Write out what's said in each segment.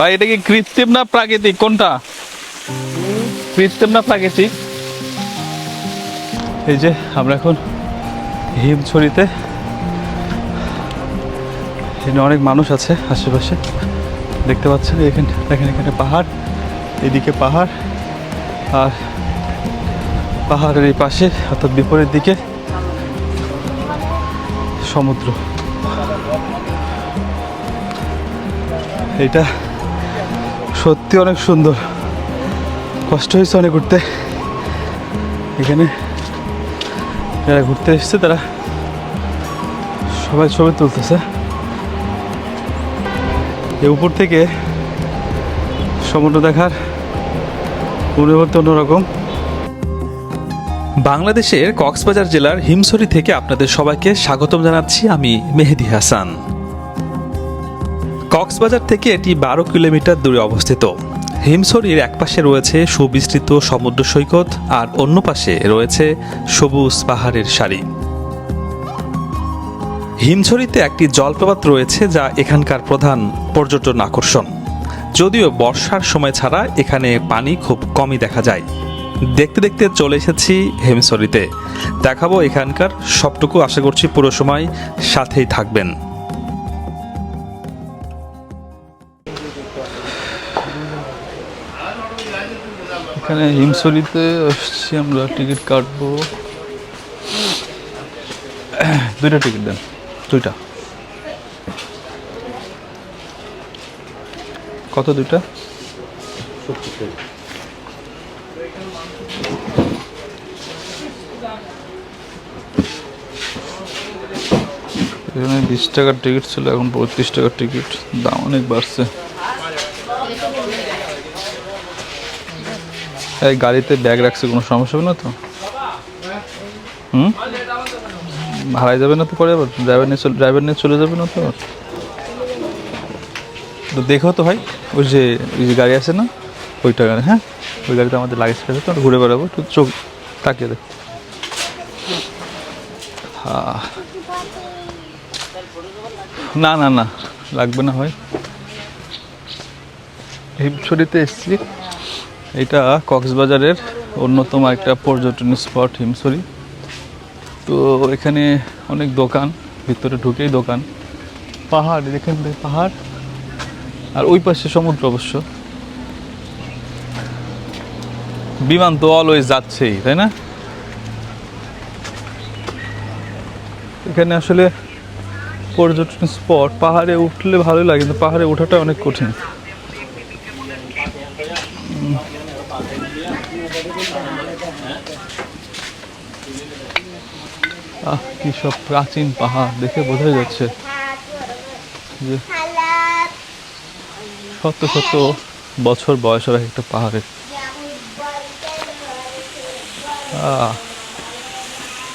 ভাই, এটা কি কৃত্রিম না প্রাকৃতিক? কোনটা? কৃত্রিম না প্রাকৃতিক? এই যে, আমরা এখন হিমছড়িতে এখানে অনেক মানুষ আছে আশেপাশে। দেখতে পাচ্ছেন, এখানে, দেখেন এখানে পাহাড়, এদিকে পাহাড়, আর পাহাড়ের এই পাশে, অর্থাৎ বিপরীত দিকে সমুদ্র। এটা সত্যি অনেক সুন্দর। কষ্ট হয়েছে অনেক ঘুরতে। এখানে যারা ঘুরতে এসছে তারা সবাই ছবি তুলতেছে। এই উপর থেকে সমুদ্র দেখার অনুভূতি অন্যরকম। বাংলাদেশের কক্সবাজার জেলার হিমসরি থেকে আপনাদের সবাইকে স্বাগতম জানাচ্ছি আমি মেহেদি হাসান। কক্সবাজার থেকে এটি বারো কিলোমিটার দূরে অবস্থিত। হিমছড়ির একপাশে রয়েছে সুবিস্তৃত সমুদ্র সৈকত আর অন্য পাশে রয়েছে সবুজ পাহাড়ের সারি। হিমছড়িতে একটি জলপ্রপাত রয়েছে যা এখানকার প্রধান পর্যটন আকর্ষণ। যদিও বর্ষার সময় ছাড়া এখানে পানি খুব কমই দেখা যায়। দেখতে দেখতে চলে এসেছি হেমসরিতে দেখাবো এখানকার সবটুকু। আশা করছি পুরো সময় সাথেই থাকবেন। এখানে হিমসরিতে আসছি আমরা, টিকিট কাটবো। দুইটা টিকিট দেন, দুইটা। কত দুইটা? এখানে বিশ টাকার টিকিট ছিল, এখন পঁয়ত্রিশ টাকার টিকিট, দাম অনেক বাড়ছে। এই গাড়িতে ব্যাগ রাখছে, কোনো সমস্যা হবে না তো? হুম? হারাই যাবে না তো পরে আবার? ড্রাইভার নিয়ে চলে ড্রাইভার নিয়ে চলে যাবে না তো তো দেখো তো ভাই, ওই যে ওই যে গাড়ি আছে না ওইটা গাড়ি হ্যাঁ? ওই গাড়িতে আমাদের লাগেজ আছে তো, ঘুরে বেড়াবো, একটু চোখ তাকিয়ে দেখ। না না না, লাগবে না ভাই। হিমছড়িতে এসছি। এটা কক্সবাজারের অন্যতম একটা পর্যটন স্পট, হিমছড়ি। তো এখানে অনেক দোকান, ভিতরে ঢুকেই দোকান। পাহাড় এখান পাহাড়। আর ওই পাশে সমুদ্র অবশ্য। বিমান তো অলওয়েজ যাচ্ছেই, তাই না? এখানে আসলে পর্যটন স্পট, পাহাড়ে উঠলে ভালোই লাগে, কিন্তু পাহাড়ে ওঠাটা অনেক কঠিন। আহ, কি সব প্রাচীন পাহাড় দেখে বোঝা যাচ্ছে যে শত শত বছর বয়সের এক একটা পাহাড়ের।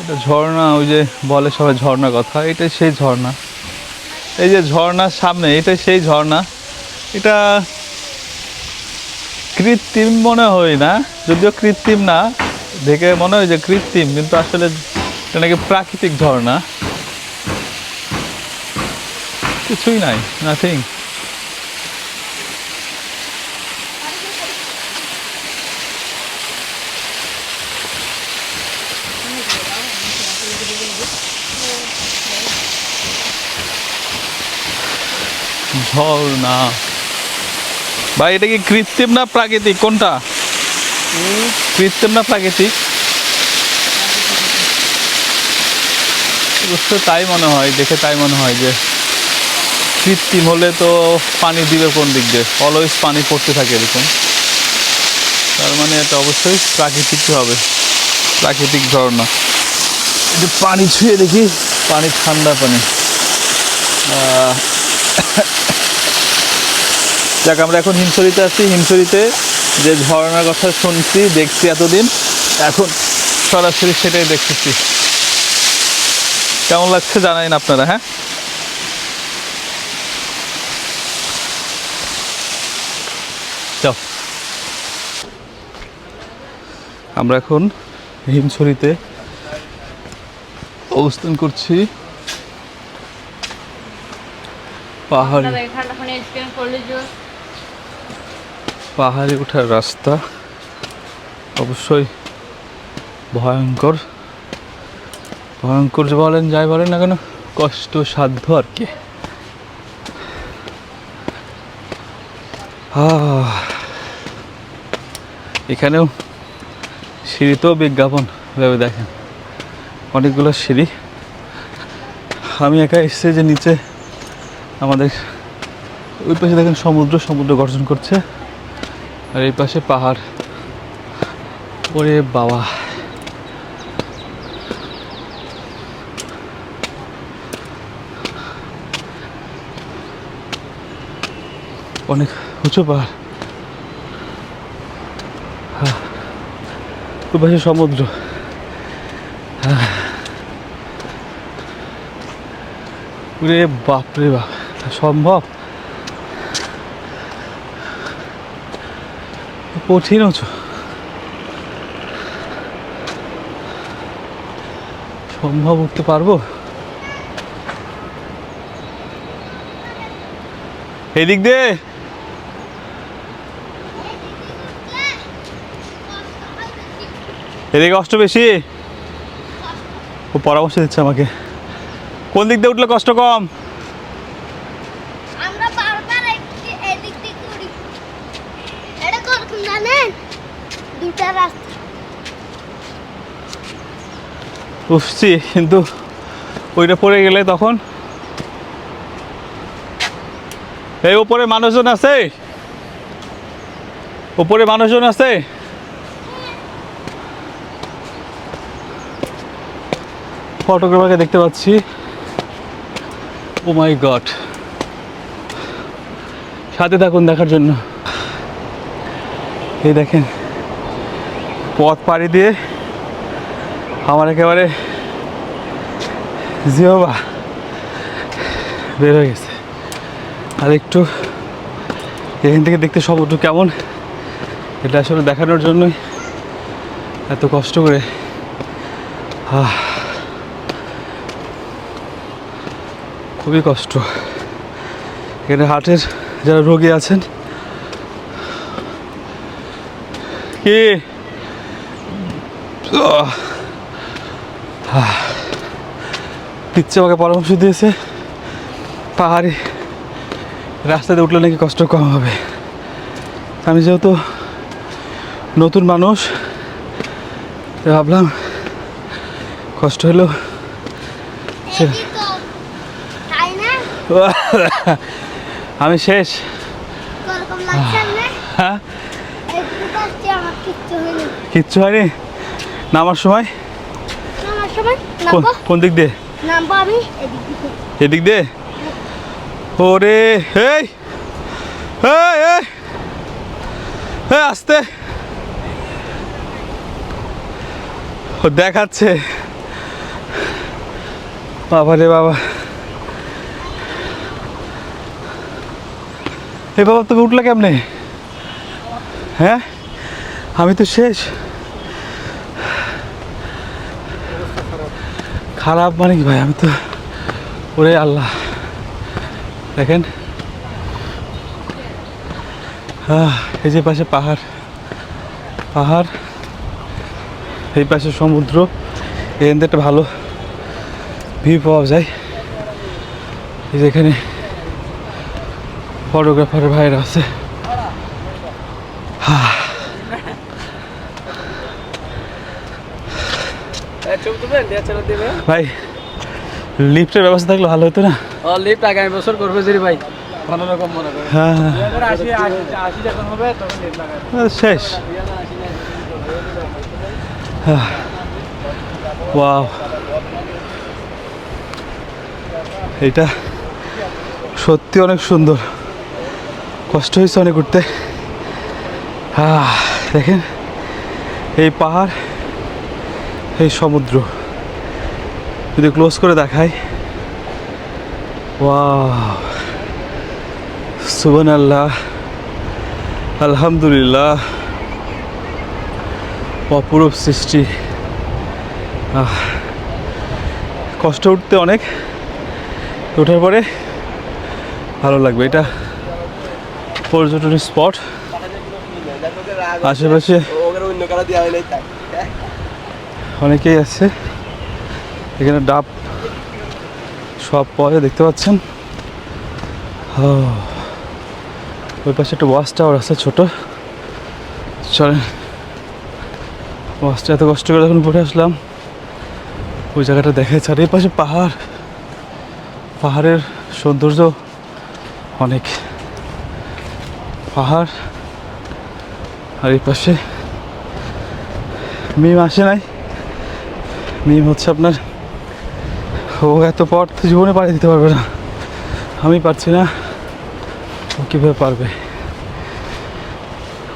এটা ঝর্ণা, ওই যে বলে সবাই ঝর্ণা কথা, এটাই সেই ঝর্ণা। এই যে ঝর্ণার সামনে, এটাই সেই ঝর্ণা। এটা কৃত্রিম মনে হয় না, যদিও কৃত্রিম না, দেখে মনে হয় যে কৃত্রিম, কিন্তু আসলে এটা নাকি প্রাকৃতিক ঝর্ণা? কিছুই নাই নাথিং ঝর্ণা। ভাই এটা কি কৃত্রিম না প্রাকৃতিক? কোনটা? কৃত্রিম না প্রাকৃতিক? অবশ্য তাই মনে হয় দেখে তাই মনে হয় যে কৃত্রিম হলে তো পানি দিবে কোন দিক দিয়ে? অলওয়েজ পানি পড়তে থাকে এরকম। তার মানে এটা অবশ্যই প্রাকৃতিক হবে প্রাকৃতিক ঝর্ণা। একটু পানি ছুঁয়ে দেখি। পানি ঠান্ডা পানি। যাক আমরা এখন হিমসরিতে আছি। হিমসরিতে যে ঝর্ণার কথা শুনছি দেখছি এতদিন। এখন সরাসরি সেটাই দেখতেছি। কেমন লাগছে জানাইন আপনারা হ্যাঁ? আমরা এখন হিমছড়িতে অবস্থান করছি। পাহাড়ি। পাহাড়ে ওঠার রাস্তা অবশ্যই ভয়ঙ্কর। ভয়ঙ্কর বলেন, যাই বলেন না কেন, কষ্ট সাধ্য আর কি। এখানেও সিঁড়িতেও বিজ্ঞাপন, ভেবে দেখেন। অনেকগুলো সিঁড়ি। আমি একা এসেছি যে নিচে আমাদের ওই পাশে দেখেন সমুদ্র সমুদ্র গর্জন করছে। আর এই পাশে পাহাড়। ওরে বাবা। অনেক উঁচু পাহাড় হ্যাঁ। পাশে সমুদ্র হ্যাঁ। রে বাপ রে বাপ সম্ভব কঠিন উঁচু সম্ভব উঠতে পারব এদিক দে এদিকে কষ্ট বেশি? ও পরামর্শ দিচ্ছে আমাকে। কোন দিক দিয়ে উঠলে কষ্ট কম? উঠছি কিন্তু ওইটা পড়ে গেলে তখন? এই উপরে মানুষজন আছে? উপরে মানুষজন আছে? ফটোগ্রাফারকে দেখতে পাচ্ছি। ও মাই গড সাথে থাকুন দেখার জন্য। এই দেখেন পথ পাড়ি দিয়ে আমার একেবারে জিওবা বের হয়ে গেছে। আর একটু এখান থেকে দেখতে সমুদ্র কেমন এটা আসলে দেখানোর জন্যই এত কষ্ট করে। আহ, খুবই কষ্ট। এখানে হার্টের যারা রোগী আছেন, কি? পিচ্ছে আমাকে পরামর্শ দিয়েছে, পাহাড়ি রাস্তাতে উঠলে নাকি কষ্ট কম হবে। আমি যেহেতু নতুন মানুষ ভাবলাম কষ্ট হলো এদিক তো তাই না আমি শেষ। হ্যাঁ? কিচ্ছু হয়নি। নামার সময়? কোন- দিক দিয়ে? এদিক দিয়ে। ওরে এই আসতে! ও দেখাচ্ছে। বাবা রে বাবা। এ বাবা, তুমি উঠলে কেমনে? হ্যাঁ? আমি তো শেষ। খারাপ মানে কি ভাই? আমি তো ওরে আল্লাহ। দেখেন। এই যে পাশে পাহাড়। পাহাড়। এই পাশে সমুদ্র। থেকে একটা ভালো ভিউ পাওয়া যায়। এই যে এখানে ফটোগ্রাফারের ভাইরা আছে ভাই লিফটের ব্যবস্থা থাকলে ভালো হতো না? ও লিফট আগামী বছর করবে যদি ভাই কোনো রকম মনে করে। হ্যাঁ শেষ। ওয়াও। এটা সত্যি অনেক সুন্দর। কষ্ট হয়েছে অনেক উঠতে দেখেন, এই পাহাড়, এই সমুদ্র। যদি ক্লোজ করে দেখাই। ওয়াও সুবহান আল্লাহ আলহামদুলিল্লাহ। অপরূপ সৃষ্টি। কষ্ট উঠতে অনেক। ওঠার পরে ভালো লাগবে। এটা পর্যটন স্পট। আশেপাশে অনেকেই আছে। এখানে ডাব সব পরে দেখতে পাচ্ছেন? ওই পাশে একটা ওয়াচ টাওয়ার আছে ছোট। চলেন। ওয়াচটা এত কষ্ট করে যখন পড়ে আসলাম, ওই জায়গাটা দেখে আর এই পাশে পাহাড়। পাহাড়ের সৌন্দর্য অনেক। পাহাড়, আর এই পাশে মিম আসে নাই। মিম হচ্ছে আপনার, ও এত পথ জীবনে পাড়ি দিতে পারবে না। আমি পারছি না, ও কীভাবে পারবে?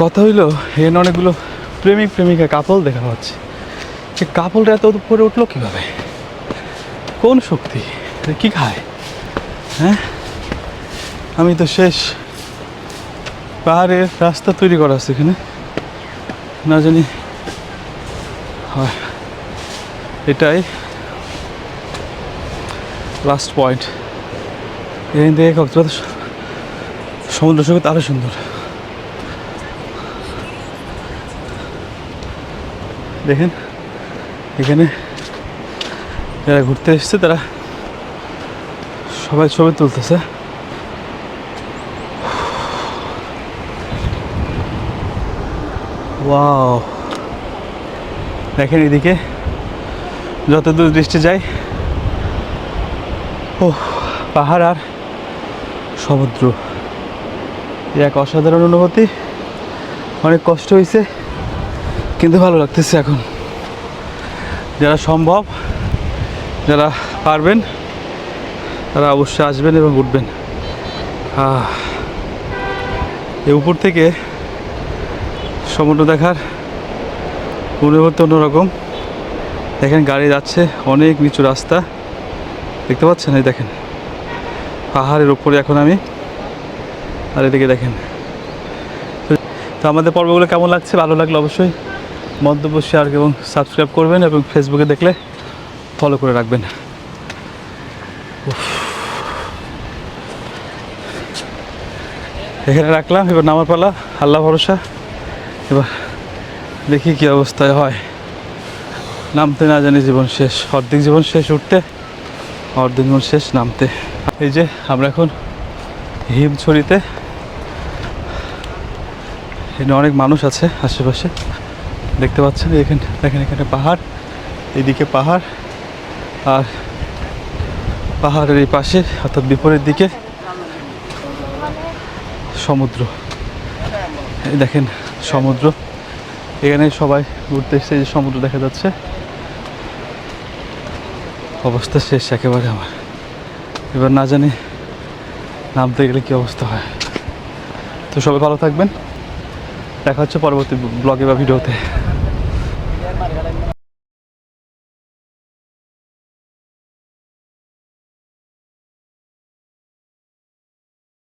কথা হইল, এখানে অনেকগুলো প্রেমিক, প্রেমিকা কাপল দেখা হচ্ছে। সে কাপলটা এত উপরে উঠল কীভাবে? কোন শক্তি? কি খায়? হ্যাঁ? আমি তো শেষ। পাহাড়ের রাস্তা তৈরি করা আছে এখানে। না জানি। হয়। এটাই লাস্ট পয়েন্ট এখান থেকে কক্সবাজার সমুদ্র সৈকত আরও সুন্দর। দেখেন, এখানে যারা ঘুরতে এসছে তারা সবাই ছবি তুলতেছে। ওয়াও দেখেন এদিকে। যত দূর দৃষ্টি যায় ও পাহাড় আর সমুদ্র। এক অসাধারণ অনুভূতি। অনেক কষ্ট হয়েছে কিন্তু ভালো লাগতেছে এখন। যারা সম্ভব, যারা পারবেন, তারা অবশ্যই আসবেন এবং উঠবেন। এ উপর থেকে সমুদ্র দেখার অনুভূতি অন্যরকম। দেখেন, গাড়ি যাচ্ছে অনেক নিচু রাস্তা। দেখতে পাচ্ছেন? এই দেখেন, পাহাড়ের উপরে এখন আমি। আর এদিকে দেখেন, তো আমাদের পর্বগুলো কেমন লাগছে? ভালো লাগলে অবশ্যই মন্তব্য শেয়ার এবং সাবস্ক্রাইব করবেন এবং ফেসবুকে দেখলে ফলো করে রাখবেন। এখানে রাখলাম, এবার নামার পালা। আল্লাহ ভরসা। এবার দেখি কি অবস্থায় হয়। নামতে না জানি জীবন শেষ। অর্ধেক জীবন শেষ উঠতে, অর্ধেক জীবন শেষ নামতে। এই যে, আমরা এখন হিমছড়িতে। এখানে অনেক মানুষ আছে আশেপাশে। দেখতে পাচ্ছেন, এখানে দেখেন এখানে পাহাড়, এদিকে পাহাড়, আর পাহাড়ের এই পাশে, অর্থাৎ বিপরীত দিকে সমুদ্র। দেখেন সমুদ্র। এখানে সবাই ঘুরতে এসছে যে সমুদ্র দেখা যাচ্ছে। অবস্থা শেষ একেবারে আমার। এবার না জানি নামতে গেলে কী অবস্থা হয়। তো সবাই ভালো থাকবেন। দেখা হচ্ছে পরবর্তী ব্লগে বা ভিডিওতে।